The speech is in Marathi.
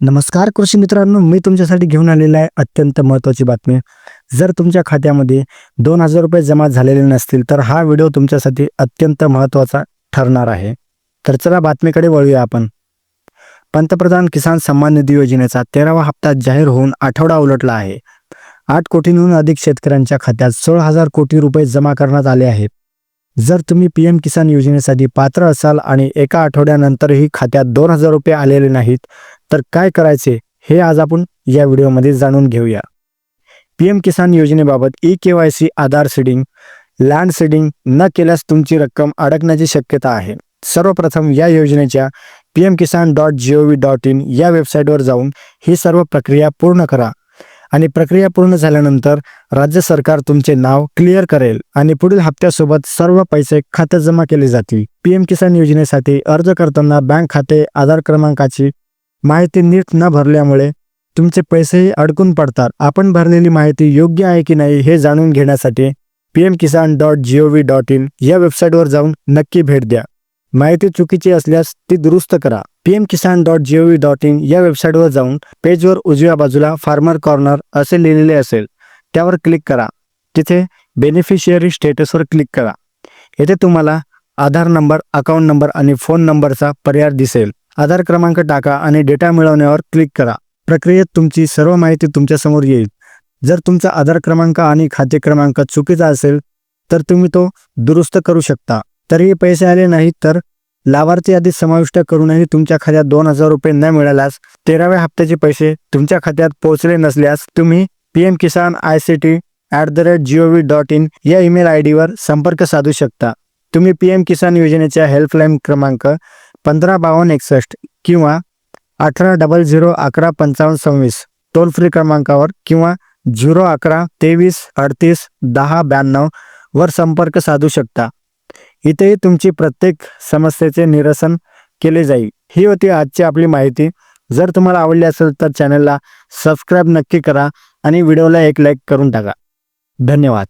नमस्कार कृषी मित्रांनो मी तुमच्यासाठी घेऊन आलेला आहे अत्यंत महत्त्वाची बातमी. जर तुमच्या खात्यामध्ये दोन हजार रुपये जमा झालेले नसतील तर हा व्हिडिओ तुमच्यासाठी अत्यंत महत्त्वाचा ठरणार आहे. तर चला बातमीकडे वळूया आपण. पंतप्रधान किसान सन्मान निधी योजनेचा तेरावा हप्ता जाहीर होऊन आठवडा उलटला आहे. आठ कोटींहून अधिक शेतकऱ्यांच्या खात्यात सोळा हजार कोटी रुपये जमा करण्यात आले आहेत. जर तुम्ही पी एम किसान योजनेसाठी पात्र असाल आणि एका आठवड्यानंतरही खात्यात दोन हजार रुपये आलेले नाहीत तर काय करायचे हे आज आपण या व्हिडिओमध्ये जाणून घेऊया. पी एम किसान योजनेबाबत e K Y C Aadhaar seeding land seeding न केल्यास तुमची रक्कम अडकण्याची शक्यता आहे. सर्वप्रथम या योजनेच्या P M Kisan dot G O V dot in या वेबसाईटवर जाऊन ही सर्व प्रक्रिया पूर्ण करा आणि प्रक्रिया पूर्ण झाल्यानंतर राज्य सरकार तुमचे नाव क्लिअर करेल आणि पुढील हप्त्यासोबत सर्व पैसे खात्यात जमा केले जातील. पी एम किसान योजनेसाठी अर्ज करताना बँक खाते आधार क्रमांकाची माहिती नीट न भरल्यामुळे तुमचे पैसेही अडकून पडतात. आपण भरलेली माहिती योग्य आहे की नाही हे जाणून घेण्यासाठी P M Kisan dot G O V dot in या वेबसाईटवर जाऊन नक्की भेट द्या. माहिती चुकीची असल्यास ती दुरुस्त करा. P M Kisan dot G O V dot in या वेबसाईटवर जाऊन पेजवर उजव्या बाजूला फार्मर कॉर्नर असे लिहिलेले असेल त्यावर क्लिक करा. तिथे बेनिफिशियरी स्टेटसवर क्लिक करा. येथे तुम्हाला आधार नंबर अकाउंट नंबर आणि फोन नंबरचा पर्याय दिसेल. आधार क्रमांक टाका आणि डेटा मिळवण्यावर क्लिक करा. प्रक्रियेत तुमची सर्व माहिती तुमच्यासमोर येईल. जर तुमचा आधार क्रमांक आणि खाते क्रमांक चुकीचा असेल तर तुम्ही तो दुरुस्त करू शकता. तरीही पैसे आले नाहीत तर लाभार्थी यादीत समाविष्ट करूनही तुमच्या खात्यात दोन हजार रुपये न मिळाल्यास तेराव्या हप्त्याचे पैसे तुमच्या खात्यात पोहोचले नसल्यास तुम्ही P M Kisan I C T at the rate G O V dot in या ईमेल आय डीवर संपर्क साधू शकता. तुम्ही पी एम किसान योजनेच्या हेल्पलाईन क्रमांक पंधरा बावन्न एकसष्ट किंवा अठरा डबल झिरो अकरा पंचावन्न सव्वीस. टोल फ्री क्रमांकावर किंवा झिरो अकरा तेवीस अडतीस दहा ब्याण्णव वर संपर्क साधू शकता. इथेही तुमची प्रत्येक समस्येचे निरसन केले जाईल. ही होती आजची आपली माहिती. जर तुम्हाला आवडली असेल तर चॅनलला सबस्क्राईब नक्की करा आणि व्हिडिओला एक लाईक करून टाका. धन्यवाद.